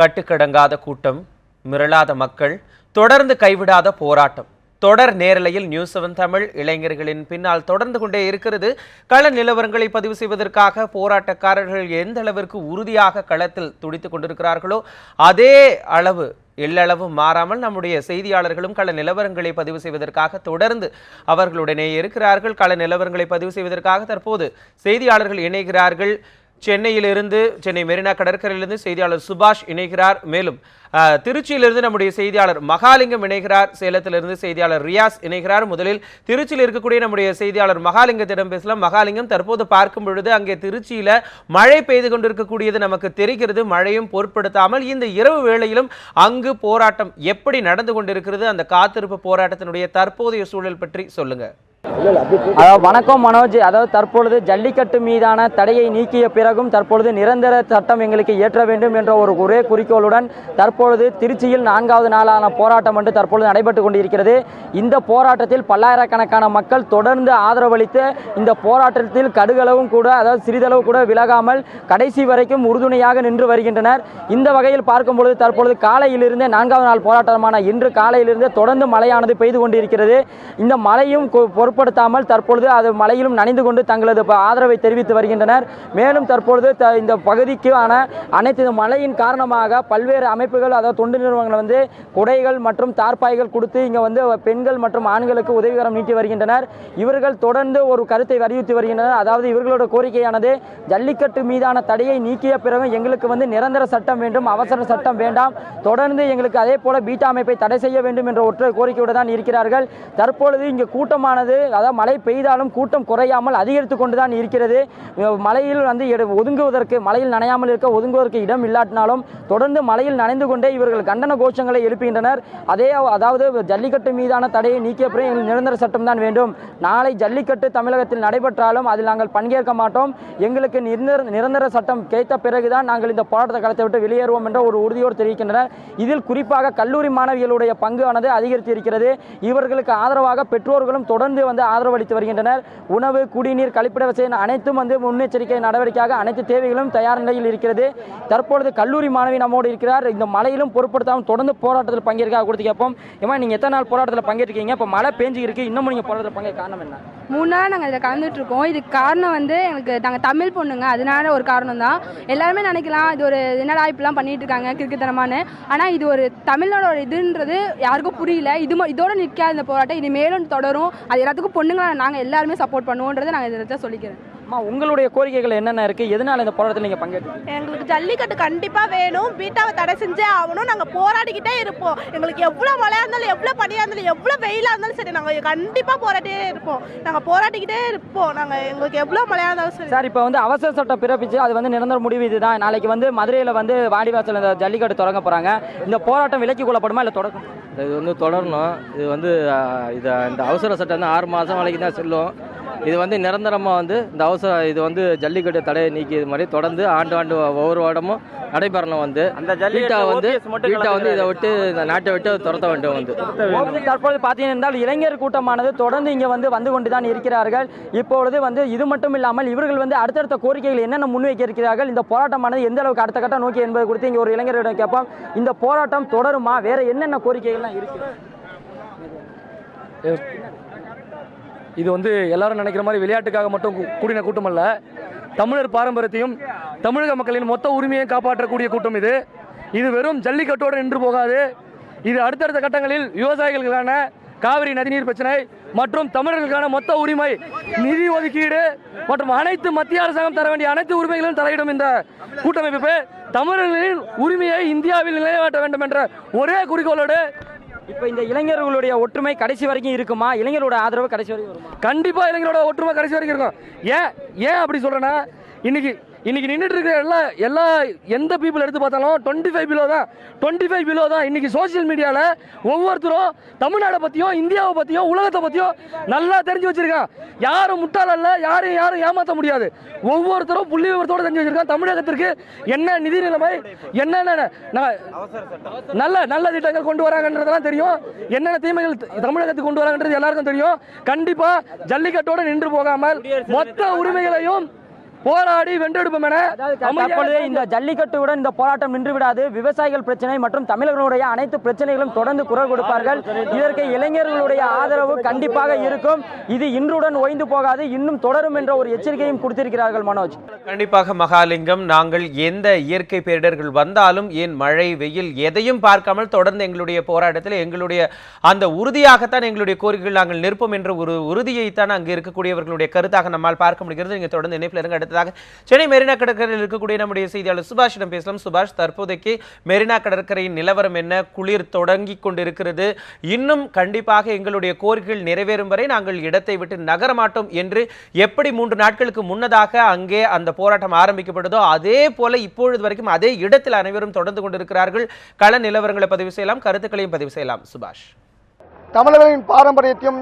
கட்டுக்கடங்காத கூட்டம் மிரளாத மக்கள் தொடர்ந்து கைவிடாத போராட்டம். தொடர் நேரலையில் நியூஸ் செவன் தமிழ் இளைஞர்களின் பின்னால் தொடர்ந்து கொண்டே இருக்கிறது. கள நிலவரங்களை பதிவு செய்வதற்காக போராட்டக்காரர்கள் எந்த அளவிற்கு உறுதியாக களத்தில் துடித்துக் கொண்டிருக்கிறார்களோ அதே அளவு எல்லளவு மாறாமல் நம்முடைய செய்தியாளர்களும் கள நிலவரங்களை பதிவு செய்வதற்காக தொடர்ந்து அவர்களுடனே இருக்கிறார்கள். கள நிலவரங்களை பதிவு செய்வதற்காக தற்போது செய்தியாளர்கள் இணைகிறார்கள். சென்னையிலிருந்து சென்னை மெரினா கடற்கரையிலிருந்து செய்தியாளர் சுபாஷ் இணைகிறார். மேலும் திருச்சியிலிருந்து நம்முடைய செய்தியாளர் மகாலிங்கம் இணைகிறார். சேலத்திலிருந்து செய்தியாளர் ரியாஸ் இணைகிறார். முதலில் திருச்சியில் இருக்கக்கூடிய நம்முடைய செய்தியாளர் மகாலிங்கத்திடம் பேசலாம். மகாலிங்கம் தற்போது பார்க்கும் பொழுது அங்கே திருச்சியில மழை பெய்து கொண்டிருக்கக்கூடியது நமக்கு தெரிகிறது. மழையும் பொருட்படுத்தாமல் இந்த இரவு வேளையிலும் அங்கு போராட்டம் எப்படி நடந்து கொண்டிருக்கிறது அந்த காத்திருப்பு போராட்டத்தினுடைய தற்போதைய சூழல் பற்றி சொல்லுங்க. அதாவது வணக்கம் மனோஜ். அதாவது தற்பொழுது ஜல்லிக்கட்டு மீதான தடையை நீக்கிய பிறகும் தற்பொழுது நிரந்தர சட்டம் எங்களுக்கு ஏற்ற வேண்டும் என்ற ஒரு ஒரே குறிக்கோளுடன் தற்பொழுது திருச்சியில் நான்காவது நாளான போராட்டம் என்று தற்பொழுது நடைபெற்று கொண்டிருக்கிறது. இந்த போராட்டத்தில் பல்லாயிரக்கணக்கான மக்கள் தொடர்ந்து ஆதரவளித்து இந்த போராட்டத்தில் கடுகளவும் கூட அதாவது சிறிதளவு கூட விலகாமல் கடைசி வரைக்கும் உறுதுணையாக நின்று வருகின்றனர். இந்த வகையில் பார்க்கும் பொழுது தற்பொழுது காலையிலிருந்தே நான்காவது நாள் போராட்டமான இன்று காலையிலிருந்தே தொடர்ந்து மழையானது பெய்து கொண்டிருக்கிறது. இந்த மழையும் கொ- பொருட்படுத்தாமல் தற்பொழுது அது மழையிலும் நனைந்து கொண்டு தங்களது ஆதரவை தெரிவித்து வருகின்றனர். மேலும் தற்பொழுது த- இந்த பகுதிக்கு ஆன அனைத்து மழையின் காரணமாக பல்வேறு அமைப்புகள் அதாவது தொண்டு நிறுவனங்கள் வந்து குடைகள் மற்றும் தார்பாய்கள் கொடுத்து இங்கே வந்து பெண்கள் மற்றும் ஆண்களுக்கு உதவிகரம் நீட்டி வருகின்றனர். இவர்கள் தொடர்ந்து ஒரு கருத்தை வலியுறுத்தி வருகின்றனர். அதாவது இவர்களோட கோரிக்கையானது ஜல்லிக்கட்டு மீதான தடையை நீக்கிய பிறகு எங்களுக்கு வந்து நிரந்தர சட்டம் வேண்டும் அவசர சட்டம் வேண்டாம். தொடர்ந்து எங்களுக்கு அதே போல பீட்டா அமைப்பை தடை செய்ய வேண்டும் என்ற ஒற்றை கோரிக்கையோடு தான் இருக்கிறார்கள். தற்பொழுது இங்கு கூட்டமானது அதாவது மழை பெய்தாலும் கூட்டம் குறையாமல் அதிகரித்து கொண்டு தான் இருக்கிறது. மழையில் வந்து ஒதுங்குவதற்கு மழையில் நனையாமல் இருக்க ஒதுங்குவதற்கு இடம் இல்லாட்டினாலும் தொடர்ந்து மழையில் நனைந்து கொண்டு இவர்கள் கண்டன கோஷங்களை எழுப்புகின்றனர். அதே அதாவது ஜல்லிக்கட்டு மீதான தடையை நீக்கிய பிறகு எங்களுக்கு நிரந்தர சட்டம் தான் வேண்டும். நாளை ஜல்லிக்கட்டு தமிழகத்தில் நடைபெற்றாலும் அதில் நாங்கள் பங்கேற்க மாட்டோம். எங்களுக்கு நிரந்தர நிரந்தர சட்டம் கிடைத்த பிறகுதான் நாங்கள் இந்த போராட்ட களத்தை விட்டு வெளியேறுவோம் என்ற ஒரு உறுதியோடு தெரிவிக்கின்றனர். இதில் குறிப்பாக கல்லூரி மாணவிகளுடைய பங்கானது அதிகரித்து இருக்கிறது. இவர்களுக்கு ஆதரவாக பெற்றோர்களும் தொடர்ந்து வந்து ஆதரவளித்து வருகின்றனர். உணவு குடிநீர் கழிப்பிட வசதி அனைத்தும் வந்து முன்னெச்சரிக்கை நடவடிக்கையாக அனைத்து தேவைகளும் தயார் நிலையில் இருக்கிறது. தற்பொழுது கல்லூரி மாணவி நம்மோடு இருக்கிறார். இந்த மழையிலும் பொருட்படுத்தாமல் தொடர்ந்து போராட்டத்தில் பங்கேற்க கொடுத்து கேட்போம். ஏமா நீங்கள் எத்தனை நாள் போராட்டத்தில் பங்கேற்கீங்க இப்போ மழை பேஞ்சு இருக்கு. இன்னமும் நீங்கள் போராட்டத்தில் பங்கேற்க காரணம் என்ன? மூணு நாள் நாங்கள் இதில் கலந்துட்டு இருக்கோம் இதுக்கு காரணம் வந்து எனக்கு நாங்கள் தமிழ் பொண்ணுங்க. அதனால ஒரு காரணம் தான் எல்லாருமே நினைக்கலாம் இது ஒரு என்னடா இப்பெல்லாம் பண்ணிட்டு இருக்காங்க கிறுக்குத்தனமான்னு. ஆனால் இது ஒரு தமிழோட இதுன்றது யாருக்கும் புரியல. இது இதோட நிற்காத இந்த போராட்டம். இது மேலும் தொடரும். அது எல்லாத்துக்கும் பொண்ணுங்களா நாங்கள் எல்லாருமே சப்போர்ட் பண்ணுவோன்றதை நாங்கள் இதை சொல்லிக்கிறேன். அம்மா உங்களுடைய கோரிக்கைகள் என்னென்ன இருக்கு? எதனால இந்த போராட்டத்தில் நீங்க பங்கேற்று எங்களுக்கு ஜல்லிக்கட்டு கண்டிப்பா வேணும். பீட்டாவை தடை செஞ்சே ஆகணும். நாங்க போராடிக்கிட்டே இருப்போம். எங்களுக்கு எவ்வளவு மழையா இருந்தாலும் எவ்வளவு பனியா இருந்தாலும் எவ்வளவு வெயிலா இருந்தாலும் சரி நாங்க கண்டிப்பா போராட்டிட்டே இருப்போம். நாங்க போராடிக்கிட்டே இருப்போம். நாங்க எங்களுக்கு எவ்வளவு மழையா இருந்தாலும் சரி. சார் இப்போ வந்து அவசர சட்டம் பிறப்பிச்சு அது வந்து நிரந்தர முடிவு இதுதான். நாளைக்கு வந்து மதுரையில் வந்து வாடிவாசல் இந்த ஜல்லிக்கட்டு தொடங்க போறாங்க. இந்த போராட்டம் விலக்கி கொள்ளப்படுமா இல்லை தொடக்கும்? இது வந்து தொடரணும். இது வந்து இது இந்த அவசர சட்டம் வந்து ஆறு மாதம் வரைக்கும் தான் செல்லும். இது வந்து நிரந்தரமாக வந்து இந்த அவசர இது வந்து ஜல்லிக்கட்டு தடையை நீக்கியது மாதிரி தொடர்ந்து ஆண்டு ஆண்டு ஒவ்வொரு வருடமும் நடைபெறணும் வந்து. அந்த பீட்டா வந்து பீட்டா வந்து இதை விட்டு இந்த நாட்டை விட்டு துரத்த வேண்டும் வந்து. வந்து தற்பொழுது பார்த்தீங்கன்னா என்றால் இளைஞர் கூட்டமானது தொடர்ந்து இங்கே வந்து வந்து கொண்டு தான் இருக்கிறார்கள். இப்பொழுது வந்து இது மட்டும் இல்லாமல் இவர்கள் வந்து அடுத்தடுத்த கோரிக்கைகள் என்னென்ன முன்வைக்க இருக்கிறார்கள் இந்த போராட்டமானது எந்த அளவுக்கு அடுத்த கட்டம் நோக்கி என்பது குறித்து இங்கே ஒரு இளைஞரிடம் கேட்போம். இந்த போராட்டம் தொடருமா? வேற என்னென்ன கோரிக்கைகள்லாம் இருக்கு? இது வந்து எல்லாரும் நினைக்கிற மாதிரி விளையாட்டுக்காக மட்டும் கூடின கூட்டம் அல்ல தமிழர் பாரம்பரியத்தையும் தமிழக மக்களின் மொத்த உரிமையையும் காப்பாற்றக்கூடிய கூட்டம் இது. இது வெறும் ஜல்லிக்கட்டோடு நின்று போகாது. இது அடுத்தடுத்த கட்டங்களில் விவசாயிகளுக்கான காவிரி நதிநீர் பிரச்சனை மற்றும் தமிழர்களுக்கான மொத்த உரிமை நிதி ஒதுக்கீடு மற்றும் அனைத்து மத்திய அரசாங்கம் தர வேண்டிய அனைத்து உரிமைகளும் தலையிடும் இந்த கூட்டமைப்பு. தமிழர்களின் உரிமையை இந்தியாவில் நிலைநாட்ட வேண்டும் என்ற ஒரே குறிக்கோளோடு இப்போ இந்த இளைஞர்களுடைய ஒற்றுமை கடைசி வரைக்கும் இருக்குமா? இளைஞரோட ஆதரவு கடைசி வரைக்கும் வருமா? கண்டிப்பா இளைஞரோட ஒற்றுமை கடைசி வரைக்கும் இருக்கும். ஏன் ஏன் அப்படி சொல்றேன்னா இன்னைக்கு இன்னைக்கு நின்றுட்டு இருக்கிற எல்லா எல்லா எந்த பீப்புள் எடுத்து பார்த்தாலும் டுவெண்ட்டி ஃபைவ் பிலோ தான். டுவெண்ட்டி ஃபைவ் பிலோ தான். இன்னைக்கு சோஷியல் மீடியாவில் ஒவ்வொருத்தரும் தமிழ்நாடை பற்றியும் இந்தியாவை பற்றியும் உலகத்தை பற்றியும் நல்லா தெரிஞ்சு வச்சிருக்கான். யாரும் முட்டாள் அல்ல யாரையும் யாரும் ஏமாற்ற முடியாது. ஒவ்வொருத்தரும் புள்ளி விவரத்தோட தெரிஞ்சு வச்சிருக்கான். தமிழகத்திற்கு என்ன நிதி நிலைமை என்னென்ன நான் நல்ல நல்ல திட்டங்கள் கொண்டு வராங்கன்றதெல்லாம் தெரியும். என்னென்ன தீமைகள் தமிழகத்துக்கு கொண்டு வராங்கன்றது எல்லாருக்கும் தெரியும். கண்டிப்பா ஜல்லிக்கட்டோட நின்று போகாமல் மொத்த உரிமைகளையும் போராடி வென்றெடுப்போம் என தற்பொழுது இந்த ஜல்லிக்கட்டுடன் இந்த போராட்டம் நின்று விடாது விவசாயிகள் பிரச்சனை மற்றும் தமிழர்களுடைய அனைத்து பிரச்சனைகளும் தொடர்ந்து குரல் கொடுப்பார்கள். இதற்கு இளைஞர்களுடைய ஆதரவு கண்டிப்பாக இருக்கும். இது இன்றுடன் ஓய்ந்து போகாது. இன்னும் தொடரும் என்ற ஒரு எச்சரிக்கையும் கொடுத்திருக்கிறார்கள் மனோஜ். கண்டிப்பாக மகாலிங்கம் நாங்கள் எந்த இயற்கை பேரிடர்கள் வந்தாலும் ஏன் மழை வெயில் எதையும் பார்க்காமல் தொடர்ந்து எங்களுடைய போராட்டத்தில் எங்களுடைய அந்த உறுதியாகத்தான் எங்களுடைய கோரிக்கைகள் நாங்கள் நிற்போம் என்ற ஒரு உறுதியைத்தான் அங்கு இருக்கக்கூடியவர்களுடைய கருத்தாக நம்மால் பார்க்க முடிகிறது. நீங்க தொடர்ந்து இணைப்பில் இருங்க. அடுத்ததாக சென்னை மெரினா கடற்கரையில் இருக்கக்கூடிய நம்முடைய செய்தியாளர் சுபாஷிடம் பேசலாம். சுபாஷ் தற்போதைக்கு மெரினா கடற்கரையின் நிலவரம் என்ன? குளிர் தொடங்கி கொண்டிருக்கிறது. இன்னும் கண்டிப்பாக எங்களுடைய கோரிக்கைகள் நிறைவேறும் வரை நாங்கள் இடத்தை விட்டு நகர மாட்டோம் என்று எப்படி மூன்று நாட்களுக்கு முன்னதாக அங்கே அந்த போராட்டம் ஆரம்பிக்கப்படுதோ அதே போல இப்பொழுது வரைக்கும் அதே இடத்தில் அனைவரும் தொடர்ந்து கொண்டிருக்கிறார்கள். கள நிலவரங்களை பதிவு செய்யலாம். கருத்துக்களையும் பதிவு செய்யலாம். சுபாஷ். தமிழர்களின் பாரம்பரியத்தையும்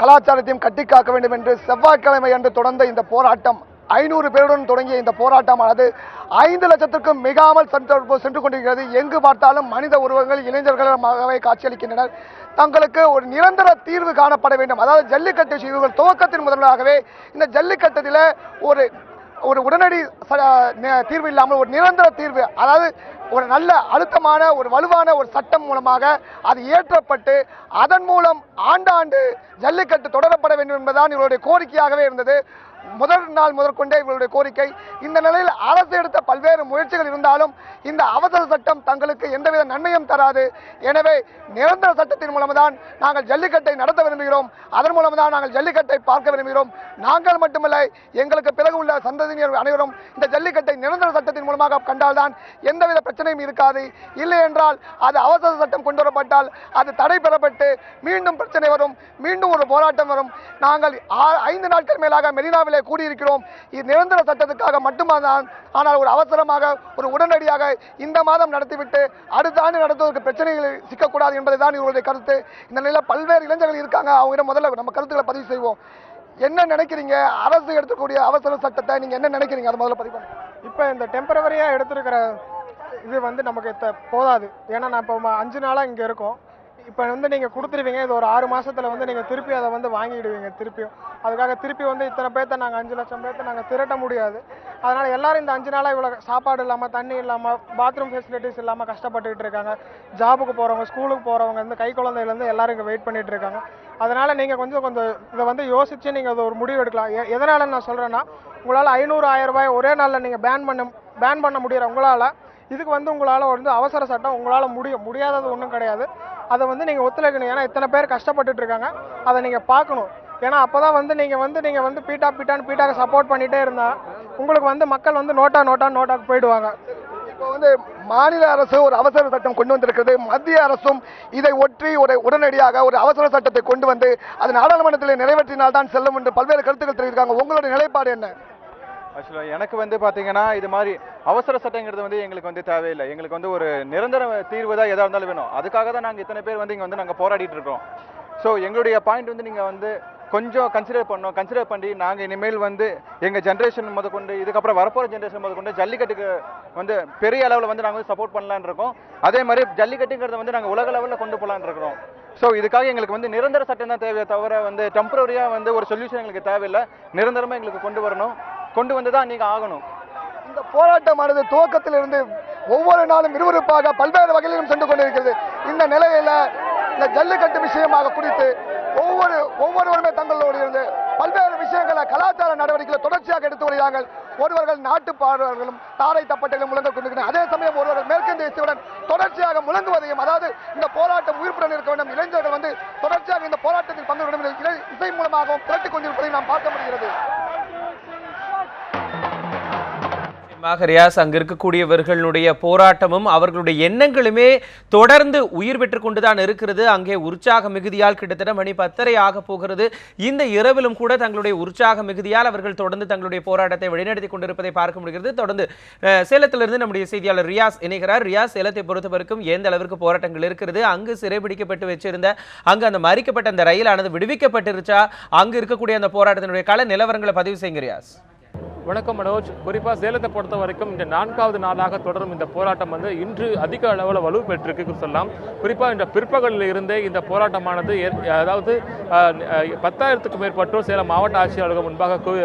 கலாச்சாரத்தையும் கட்டிக்காக்க வேண்டும் என்று செவ்வாய்க்கிழமை அன்று தொடர்ந்த இந்த போராட்டம் ஐநூறு பேருடன் தொடங்கிய இந்த போராட்டமானது ஐந்து லட்சத்திற்கும் மிகாமல் சென்று சென்று கொண்டிருக்கிறது. எங்கு பார்த்தாலும் மனித உருவங்கள் இளைஞர்களாகவே காட்சியளிக்கின்றனர். தங்களுக்கு ஒரு நிரந்தர தீர்வு காணப்பட வேண்டும். அதாவது ஜல்லிக்கட்டு இவர்கள் துவக்கத்தின் முதலாகவே இந்த ஜல்லிக்கட்டத்தில் ஒரு ஒரு உடனடி ச- தீர்வு இல்லாமல் ஒரு நிரந்தர தீர்வு அதாவது ஒரு நல்ல அழுத்தமான ஒரு வலுவான ஒரு சட்டம் மூலமாக அது இயற்றப்பட்டு அதன் மூலம் ஆண்டாண்டு ஜல்லிக்கட்டு தொடரப்பட வேண்டும் என்பதுதான் இவருடைய கோரிக்கையாகவே இருந்தது. முதல் நாள் முதற்கொண்டே இவர்களுடைய கோரிக்கை இந்த நிலையில் அரசு எடுத்த பல்வேறு முயற்சிகள் இருந்தாலும் இந்த அவசர சட்டம் தங்களுக்கு எந்தவித நன்மையும் தராது. எனவே நிரந்தர சட்டத்தின் மூலம்தான் நாங்கள் ஜல்லிக்கட்டை நடத்த விரும்புகிறோம். அதன் மூலம்தான் நாங்கள் ஜல்லிக்கட்டை பார்க்க விரும்புகிறோம். நாங்கள் மட்டுமல்ல எங்களுக்கு பிறகு உள்ள சந்ததியினர் அனைவரும் இந்த ஜல்லிக்கட்டை நிரந்தர சட்டத்தின் மூலமாக கண்டால்தான் எந்தவித பிரச்சனையும் இருக்காது. இல்லை என்றால் அது அவசர சட்டம் கொண்டு வரப்பட்டால் அது தடை பெறப்பட்டு மீண்டும் பிரச்சனை வரும் மீண்டும் ஒரு போராட்டம் வரும். நாங்கள் ஐந்து நாட்கள் மேலாக மெரினாவிலே கூடியிருக்கிறோம். இது நிரந்தர சட்டத்துக்காக மட்டும்தான் ஆனால் ஒரு அவசரமாக ஒரு உடனடியாக இந்த மாதம் நடத்திவிட்டு அடுத்த ஆண்டு நடத்துவதற்கு பிரச்சனைகள் சிக்கக்கூடாது என்பதுதான் இவருடைய கருத்து. இந்த நிலையில் பல்வேறு இளைஞர்கள் இருக்காங்க. அவங்க முதல்ல நம்ம கருத்துக்களை பதிவு செய்வோம். என்ன நினைக்கிறீங்க? அரசு எடுத்துக்கூடிய அவசர சட்டத்தை நீங்க என்ன நினைக்கிறீங்க? அதை முதல்ல பதிவு பண்ணுங்க. இப்போ இந்த டெம்பரவரியாக எடுத்திருக்கிற இது வந்து நமக்கு போதாது. ஏன்னா நான் இப்போ அஞ்சு நாளாக இங்கே இருக்கோம். இப்போ வந்து நீங்கள் கொடுத்துருவீங்க இது ஒரு ஆறு மாதத்தில் வந்து நீங்கள் திருப்பி அதை வந்து வாங்கிடுவீங்க திருப்பியும். அதுக்காக திருப்பி வந்து இத்தனை பேர்த்த நாங்கள் அஞ்சு லட்சம் பேர்த்த நாங்கள் திரட்ட முடியாது. அதனால் எல்லாரும் இந்த அஞ்சு நாளாக இவ்வளோ சாப்பாடு இல்லாமல் தண்ணி இல்லாமல் பாத்ரூம் ஃபெசிலிட்டிஸ் இல்லாமல் கஷ்டப்பட்டுக்கிட்டு இருக்காங்க. ஜாபுக்கு போகிறவங்க ஸ்கூலுக்கு போகிறவங்க வந்து கை குழந்தையிலேருந்து எல்லாரும் இங்கே வெயிட் பண்ணிட்டு இருக்காங்க. அதனால் நீங்கள் கொஞ்சம் கொஞ்சம் இதை வந்து யோசித்து நீங்கள் அதை ஒரு முடிவு எடுக்கலாம். எ எதனால் நான் சொல்கிறேன்னா உங்களால் ஐநூறு ஆயிரம் ரூபாய் ஒரே நாளில் நீங்கள் பேன் பண்ண பேன் பண்ண முடியற உங்களால் இதுக்கு வந்து உங்களால் வந்து அவசர சட்டம் உங்களால் முடியும் முடியாதது ஒன்றும் கிடையாது. அதை வந்து நீங்கள் ஒத்துழைக்கணும். ஏன்னா இத்தனை பேர் கஷ்டப்பட்டுட்டு இருக்காங்க. அதை நீங்கள் பார்க்கணும். ஏன்னா அப்போ தான் வந்து நீங்கள் வந்து நீங்கள் வந்து பீட்டா பீட்டான்னு பீட்டாக்கு சப்போர்ட் பண்ணிகிட்டே இருந்தால் உங்களுக்கு வந்து மக்கள் வந்து நோட்டா நோட்டா நோட்டாக்கு போயிடுவாங்க. இப்போ வந்து மாநில அரசு ஒரு அவசர சட்டம் கொண்டு வந்திருக்கிறது. மத்திய அரசும் இதை ஒற்றி ஒரு உடனடியாக ஒரு அவசர சட்டத்தை கொண்டு வந்து அது நாடாளுமன்றத்தில் நிறைவேற்றினால் தான் செல்லும் என்று பல்வேறு கருத்துக்கள் தெரிவிக்கிறாங்க உங்களுடைய நிலைப்பாடு என்ன? ஆக்சுவலாக எனக்கு வந்து பார்த்தீங்கன்னா இது மாதிரி அவசர சட்டங்கிறது வந்து எங்களுக்கு வந்து தேவையில்லை. எங்களுக்கு வந்து ஒரு நிரந்தர தீர்வு தான் எதாக இருந்தாலும் வேணும். அதுக்காக தான் நாங்கள் இத்தனை பேர் வந்து இங்கே வந்து நாங்கள் போராடிட்டு இருக்கோம். ஸோ எங்களுடைய பாயிண்ட் வந்து நீங்கள் வந்து கொஞ்சம் கன்சிடர் பண்ணோம் கன்சிடர் பண்ணி நாங்கள் இனிமேல் வந்து எங்கள் ஜென்ரேஷன் முதற்கொண்டு இதுக்கப்புறம் வரப்போகிற ஜென்ரேஷன் முதற்கொண்டு ஜல்லிக்கட்டுக்கு வந்து பெரிய அளவில் வந்து நாங்கள் வந்து சப்போர்ட் பண்ணலான்னு இருக்கோம். அதே மாதிரி ஜல்லிக்கட்டுங்கிறத வந்து நாங்கள் உலக லெவலில் கொண்டு போகலான்னு இருக்கிறோம். ஸோ இதுக்காக எங்களுக்கு வந்து நிரந்தர சட்டம் தான் தேவையை தவிர வந்து டெம்பரரியாக வந்து ஒரு சொல்யூஷன் எங்களுக்கு தேவையில்லை. நிரந்தரமாக எங்களுக்கு கொண்டு வரணும். கொண்டு வந்து தான் நீங்கள் ஆகணும். இந்த போராட்டமானது துவக்கத்திலிருந்து ஒவ்வொரு நாளும் விறுவிறுப்பாக பல்வேறு வகையிலும் சென்று கொண்டிருக்கிறது. இந்த நிலையில இந்த ஜல்லிக்கட்டு விஷயமாக குறித்து ஒவ்வொரு ஒவ்வொருவருமே தங்களோடு இருந்து பல்வேறு விஷயங்களை கலாச்சார நடவடிக்கைகளை தொடர்ச்சியாக எடுத்து வருகிறார்கள். ஒருவர்கள் நாட்டு பாடல்களும் தாரை தப்பட்டைகளும் முழங்க கொண்டிருக்கிறார் அதே சமயம் ஒருவர்கள் மேற்கிந்திய இசையுடன் தொடர்ச்சியாக முழங்குவதையும் அதாவது இந்த போராட்டம் உயிர்ப்புடன் இருக்க வேண்டும் இளைஞர்கள் வந்து தொடர்ச்சியாக இந்த போராட்டத்தில் பங்கு வேண்டும் இசை- இசை மூலமாகவும் திரட்டிக் கொண்டிருப்பதை நாம் பார்க்க முடிகிறது. நிச்சயமாக ரியாஸ் அங்கு இருக்கக்கூடியவர்களுடைய போராட்டமும் அவர்களுடைய எண்ணங்களுமே தொடர்ந்து உயிர் பெற்று கொண்டுதான் இருக்கிறது. அங்கே உற்சாக மிகுதியால் கிட்டத்தட்ட மணி பத்தரை ஆக போகிறது. இந்த இரவிலும் கூட தங்களுடைய உற்சாக மிகுதியால் அவர்கள் தொடர்ந்து தங்களுடைய போராட்டத்தை வழிநடத்தி கொண்டிருப்பதை பார்க்க முடிகிறது. தொடர்ந்து சேலத்திலிருந்து நம்முடைய செய்தியாளர் ரியாஸ் இணைகிறார். ரியாஸ் சேலத்தை பொறுத்தவரைக்கும் எந்த அளவிற்கு போராட்டங்கள் இருக்கிறது? அங்கு சிறைபிடிக்கப்பட்டு வச்சிருந்த அங்கு அந்த மறிக்கப்பட்ட அந்த ரயிலானது விடுவிக்கப்பட்டிருச்சா? அங்கு இருக்கக்கூடிய அந்த போராட்டத்தினுடைய கள நிலவரங்களை பதிவு செய்யுங்க ரியாஸ். வணக்கம் மனோஜ். குறிப்பாக சேலத்தை பொறுத்த வரைக்கும் இந்த நான்காவது நாளாக தொடரும் இந்த போராட்டம் வந்து இன்று அதிக அளவில் வலு பெற்றிருக்கு சொல்லலாம். குறிப்பாக இந்த பிற்பகலில் இருந்தே இந்த போராட்டமானது அதாவது பத்தாயிரத்துக்கும் மேற்பட்டோர் சேலம் மாவட்ட ஆட்சியாளர்கள் முன்பாக கு-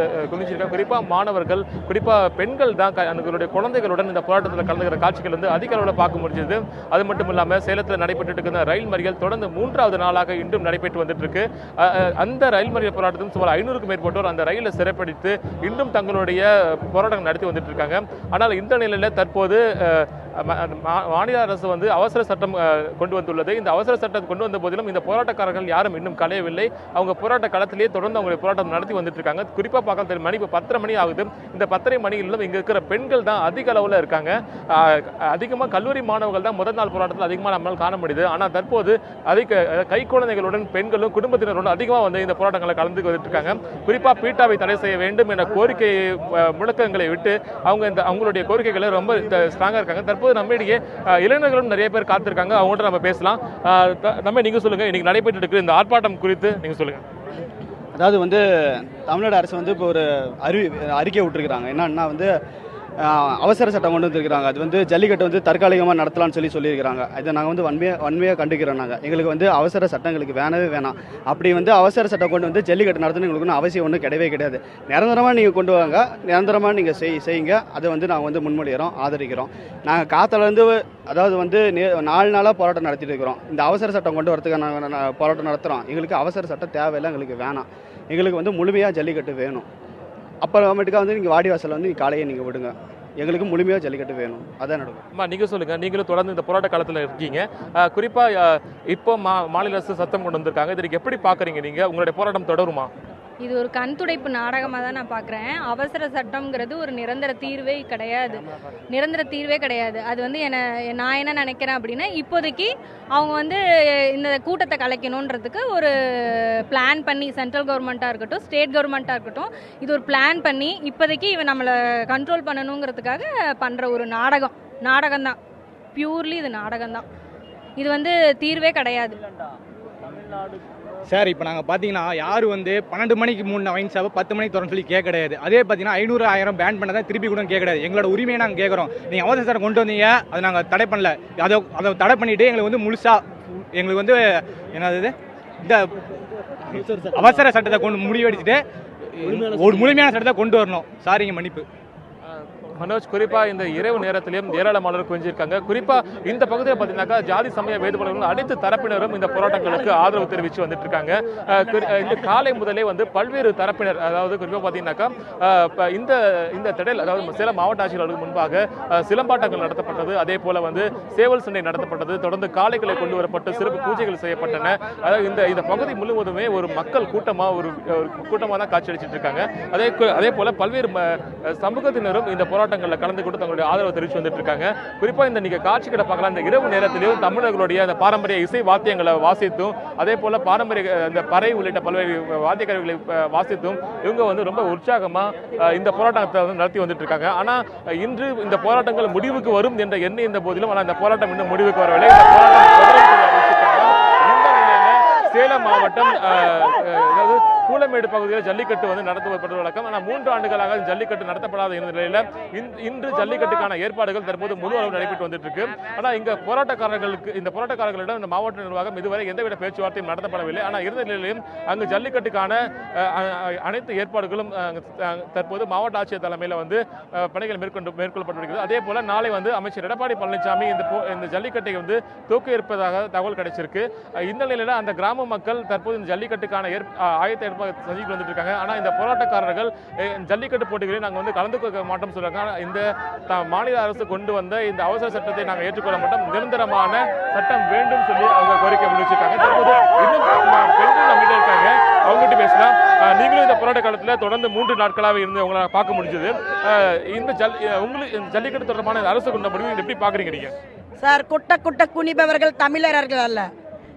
குறிப்பாக மாணவர்கள் குறிப்பாக பெண்கள் தான் அவங்களுடைய குழந்தைகளுடன் இந்த போராட்டத்தில் கலந்துக்கிற காட்சிகள் வந்து அதிக அளவில் பார்க்க முடிஞ்சது. அது மட்டும் இல்லாமல் சேலத்தில் நடைபெற்று இருக்கிற ரயில் மறியல் தொடர்ந்து மூன்றாவது நாளாக இன்றும் நடைபெற்று வந்துட்டு இருக்கு. அந்த ரயில் மறியல் போராட்டத்தில் சுமார் ஐநூறுக்கும் மேற்பட்டோர் அந்த ரயிலை சிறைப்பிடித்து இன்னும் தங்களுடைய போராட்டங்கள் நடத்தி வந்துட்டு இருக்காங்க. ஆனால் இந்த நிலையில் தற்போது மாநில அரசு வந்து அவசர சட்டம் கொண்டு வந்துள்ளது. இந்த அவசர சட்டம் கொண்டு வந்த போதிலும் இந்த போராட்டக்காரர்கள் யாரும் இன்னும் கலையவில்லை அவங்க போராட்ட களத்திலேயே தொடர்ந்து அவங்க போராட்டம் நடத்தி வந்துட்டு இருக்காங்க குறிப்பாக பார்க்க தெரியும் மணி இப்போ பத்தரை மணி ஆகுது. இந்த பத்தரை மணியிலும் இங்கே இருக்கிற பெண்கள் தான் அதிக அளவில் இருக்காங்க. அதிகமாக கல்லூரி மாணவர்கள் தான் முதல் நாள் போராட்டத்தில் அதிகமாக நம்மளால் காண முடியுது. ஆனால் தற்போது அதிக கை குழந்தைகளுடன் பெண்களும் குடும்பத்தினருடன் அதிகமாக வந்து இந்த போராட்டங்களை கலந்து வந்துட்டு இருக்காங்க குறிப்பாக பீட்டாவை தடை செய்ய வேண்டும் என்ற கோரிக்கை முழக்கங்களை விட்டு அவங்க இந்த அவங்களுடைய கோரிக்கைகளை ரொம்ப ஸ்ட்ராங்காக இருக்காங்க. தற்போது நம்மிடையே அஹ், இளைஞர்களும் நிறைய பேர் காத்திருக்காங்க. அவங்கள்ட்ட நம்ம பேசலாம். நம்ம நீங்க சொல்லுங்க. இன்னைக்கு நடைபெற்று இருக்கிற இந்த ஆர்ப்பாட்டம் குறித்து நீங்க சொல்லுங்க. அதாவது வந்து தமிழ்நாடு அரசு வந்து இப்போ ஒரு அறிவி அறிக்கை விட்டுருக்குறாங்க. என்னன்னா வந்து அவசர சட்டம் கொண்டு வந்திருக்கிறாங்க. அது வந்து ஜல்லிக்கட்டு வந்து தற்காலிகமாக நடத்தலாம்னு சொல்லி சொல்லியிருக்கிறாங்க. இதை நாங்கள் வந்து வன்மையாக வன்மையாக கண்டுக்கிறோம் நாங்கள் எங்களுக்கு வந்து அவசர சட்டங்களுக்கு வேணவே வேணாம். அப்படி வந்து அவசர சட்டம் கொண்டு வந்து ஜல்லிக்கட்டு நடத்தணும் எங்களுக்கு ஒன்றும் அவசியம் ஒன்றும் கிடையவே கிடையாது. நிரந்தரமாக நீங்கள் கொண்டு வாங்க. நிரந்தரமாக நீங்கள் செய் செய்யுங்க. அதை வந்து நாங்கள் வந்து முன்மொழிகிறோம் ஆதரிக்கிறோம். நாங்கள் காத்தாலேருந்து அதாவது வந்து நே நாலு நாளாக போராட்டம் நடத்திட்டு இருக்கிறோம். இந்த அவசர சட்டம் கொண்டு வரத்துக்கு நாங்கள் போராட்டம் நடத்துகிறோம் எங்களுக்கு அவசர சட்டம் தேவையில்லை எங்களுக்கு வேணாம். எங்களுக்கு வந்து முழுமையாக ஜல்லிக்கட்டு வேணும். அப்புறமேட்டுக்கா வந்து நீங்கள் வாடி வாசலில் வந்து நீங்கள் காலையை நீங்கள் விடுங்க. எங்களுக்கு முழுமையாக ஜல்லிக்கட்டு வேணும். அதான் நடக்கும். அம்மா நீங்க சொல்லுங்கள் நீங்களும் தொடர்ந்து இந்த போராட்ட காலத்தில் இருக்கீங்க. குறிப்பாக இப்போ மா மாநில அரசு சத்தம் கொண்டு வந்திருக்காங்க. இதற்கு எப்படி பார்க்குறீங்க நீங்கள் உங்களுடைய போராட்டம் தொடருமா? இது ஒரு கண் துடைப்பு நாடகமாக தான் நான் பார்க்குறேன் அவசர சட்டம்ங்கிறது ஒரு நிரந்தர தீர்வே கிடையாது. நிரந்தர தீர்வே கிடையாது. அது வந்து என்ன நான் என்ன நினைக்கிறேன் அப்படின்னா இப்போதைக்கு அவங்க வந்து இந்த கூட்டத்தை கலைக்கணுன்றதுக்கு ஒரு பிளான் பண்ணி சென்ட்ரல் கவர்மெண்ட்டாக இருக்கட்டும் ஸ்டேட் கவர்மெண்ட்டாக இருக்கட்டும் இது ஒரு பிளான் பண்ணி இப்போதைக்கு இவன் நம்மளை கண்ட்ரோல் பண்ணணுங்கிறதுக்காக பண்ணுற ஒரு நாடகம். நாடகம் தான் பியூர்லி இது நாடகம் தான் இது வந்து தீர்வே கிடையாது. சார் இப்போ நாங்கள் பார்த்தீங்கன்னா யார் வந்து பன்னெண்டு மணிக்கு மூணு வைன் ஷாப்பை பத்து மணிக்கு திறன்னு சொல்லி கேட்க கிடையாது அதே பார்த்தீங்கன்னா ஐநூறு ஆயிரம் பேன் பண்ண தான் திருப்பி கூட கேட்க கிடையாது எங்களோட உரிமையை நாங்கள் கேட்குறோம் நீங்கள் அவசர சட்டம் கொண்டு வந்தீங்க அதை நாங்கள் தடை பண்ணல. அதை அதை தடை பண்ணிட்டு எங்களுக்கு வந்து முழுசா எங்களுக்கு வந்து என்னது இது? இந்த அவசர சட்டத்தை கொண்டு முடிவெடுத்துட்டு ஒரு முழுமையான சட்டத்தை கொண்டு வரணும். சாரிங்க மன்னிப்பு. மனோஜ் குறிப்பா இந்த இரவு நேரத்திலையும் ஏராளமானவர் குவிஞ்சிருக்காங்க. குறிப்பா இந்த பகுதியில் பார்த்தீங்கன்னாக்கா ஜாதி சமய வேறுபாடுகள் அனைத்து தரப்பினரும் இந்த போராட்டங்களுக்கு ஆதரவு தெரிவித்து வந்துட்டு இருக்காங்க இந்த காலை முதலே வந்து பல்வேறு தரப்பினர் அதாவது குறிப்பா பார்த்தீங்கன்னாக்கா இந்த இந்த திடல் அதாவது சேலம் மாவட்ட ஆட்சியர்களுக்கு முன்பாக சிலம்பாட்டங்கள் நடத்தப்பட்டது. அதே போல வந்து சேவல் சண்டை நடத்தப்பட்டது. தொடர்ந்து காளைகளை கொண்டு வரப்பட்டு சிறப்பு பூஜைகள் செய்யப்பட்டன. அதாவது இந்த இந்த பகுதி முழுவதுமே ஒரு மக்கள் கூட்டமா ஒரு கூட்டமாக தான் காட்சியளிச்சிட்டு இருக்காங்க அதே அதே போல பல்வேறு சமூகத்தினரும் இந்த போராட்டங்களில் கலந்து கொண்டு தங்களுடைய ஆதரவு தெரிவித்து வந்துட்டு இருக்காங்க குறிப்பாக இந்த நீங்க காட்சிகளை பார்க்கலாம் இந்த இரவு நேரத்திலேயும் தமிழர்களுடைய அந்த பாரம்பரிய இசை வாத்தியங்களை வாசித்தும் அதே போல் பாரம்பரிய இந்த பறை உள்ளிட்ட பல்வேறு வாத்திய கருவிகளை வாசித்தும் இவங்க வந்து ரொம்ப உற்சாகமாக இந்த போராட்டத்தை வந்து நடத்தி வந்துட்டு இருக்காங்க ஆனால் இன்று இந்த போராட்டங்கள் முடிவுக்கு வரும் என்ற எண்ணம் இந்த போதிலும் ஆனால் இந்த போராட்டம் இன்னும் முடிவுக்கு வரவில்லை. இந்த போராட்டம் சேலம் மாவட்டம் அதாவது கூலமேடு பகுதியில் ஜல்லிக்கட்டு வந்து நடத்தப்பட்டு வழக்கம். ஆனால் மூன்று ஆண்டுகளாக ஜல்லிக்கட்டு நடத்தப்படாத இருந்த நிலையில் இன்று ஜல்லிக்கட்டுக்கான ஏற்பாடுகள் தற்போது முழு அளவு நடைபெற்று வந்துட்டு இருக்கு ஆனால் இங்க போராட்டக்காரர்களுக்கு இந்த போராட்டக்காரர்களிடம் இந்த மாவட்ட நிர்வாகம் இதுவரை எந்தவித பேச்சுவார்த்தையும் நடத்தப்படவில்லை. ஆனால் இருந்த நிலையிலும் அங்கு ஜல்லிக்கட்டுக்கான அனைத்து ஏற்பாடுகளும் தற்போது மாவட்ட ஆட்சியர் தலைமையில் வந்து பணிகள் மேற்கொண்டு மேற்கொள்ளப்பட்டிருக்கிறது. அதே போல நாளை வந்து அமைச்சர் எடப்பாடி பழனிசாமி இந்த போ- இந்த ஜல்லிக்கட்டை வந்து தூக்க இருப்பதாக தகவல் கிடைச்சிருக்கு. இந்த நிலையில் அந்த கிராம மக்கள் தற்போது இந்த ஜல்லிக்கட்டுக்கான ஆயத்த ஏற்பாடு செஞ்சுட்டு வந்துட்டு இருக்காங்க ஆனால் இந்த போராட்டக்காரர்கள் ஜல்லிக்கட்டு போட்டிகளில் நாங்கள் வந்து கலந்துக்க மாட்டோம் சொல்றாங்க. இந்த த- மாநில அரசு கொண்டு வந்த இந்த அவசர சட்டத்தை நாங்கள் ஏற்றுக்கொள்ள மாட்டோம். நிரந்தரமான சட்டம் வேண்டும் சொல்லி அவங்க கோரிக்கை முன்வச்சிருக்காங்க. தற்போது இன்னும் பெண்கள் நம்மகிட்ட இருக்காங்க. அவங்ககிட்ட பேசலாம். நீங்களும் இந்த போராட்ட காலத்தில் தொடர்ந்து மூன்று நாட்களாக இருந்து உங்களை பார்க்க முடிஞ்சது. இந்த ஜல் உங்களுக்கு ஜல்லிக்கட்டு தொடர்பான அரசு கொண்ட முடிவு எப்படி பாக்குறீங்க நீங்க? சார் குட்ட குட்ட குனிபவர்கள் தமிழர்கள் அல்ல.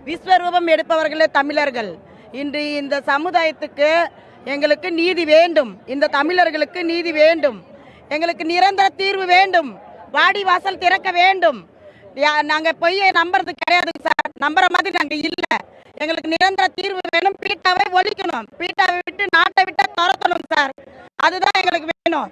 விஸ்வரூபம் எடுப்பவர்களே தமிழர்கள். இன்று இந்த சமுதாயத்துக்கு எங்களுக்கு நீதி வேண்டும். இந்த தமிழர்களுக்கு நீதி வேண்டும். எங்களுக்கு நிரந்தர தீர்வு வேண்டும். வாடி வாசல் திறக்க வேண்டும். யா- நாங்க பொய்யை நம்புறது கிடையாது சார். நம்புற மாதிரி நாங்கள் இல்லை. எங்களுக்கு நிரந்தர தீர்வு வேணும். பீட்டாவை ஒழிக்கணும். பீட்டாவை விட்டு நாட்டை விட்டு துரத்தணும் சார். அதுதான் எங்களுக்கு வேணும்.